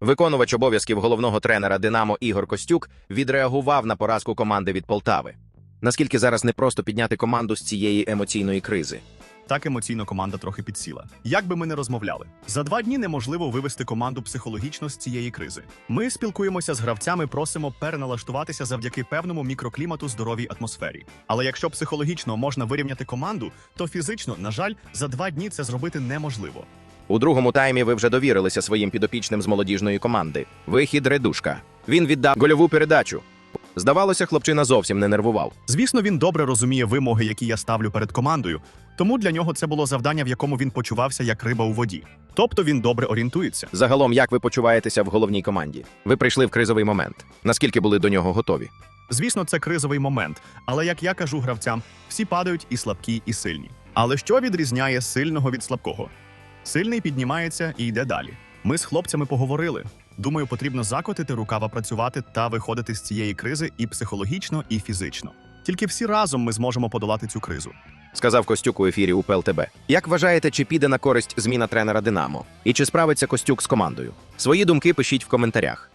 Виконувач обов'язків головного тренера Динамо Ігор Костюк відреагував на поразку команди від Полтави. Наскільки зараз не просто підняти команду з цієї емоційної кризи? Так емоційно команда трохи підсіла. Як би ми не розмовляли, за два дні неможливо вивести команду психологічно з цієї кризи. Ми спілкуємося з гравцями, просимо переналаштуватися завдяки певному мікроклімату здоровій атмосфері. Але якщо психологічно можна вирівняти команду, то фізично, на жаль, за два дні це зробити неможливо. У другому таймі ви вже довірилися своїм підопічним з молодіжної команди. Вихід Редушка. Він віддав гольову передачу. Здавалося, хлопчина зовсім не нервував. Звісно, він добре розуміє вимоги, які я ставлю перед командою, тому для нього це було завдання, в якому він почувався як риба у воді. Тобто він добре орієнтується. Загалом, як ви почуваєтеся в головній команді? Ви прийшли в кризовий момент. Наскільки були до нього готові? Звісно, це кризовий момент, але як я кажу гравцям, всі падають і слабкі, і сильні. Але що відрізняє сильного від слабкого? Сильний піднімається і йде далі. Ми з хлопцями поговорили. Думаю, потрібно закотити рукава працювати та виходити з цієї кризи і психологічно, і фізично. Тільки всі разом ми зможемо подолати цю кризу. Сказав Костюк у ефірі у ПЛТБ. Як вважаєте, чи піде на користь зміна тренера Динамо? І чи справиться Костюк з командою? Свої думки пишіть в коментарях.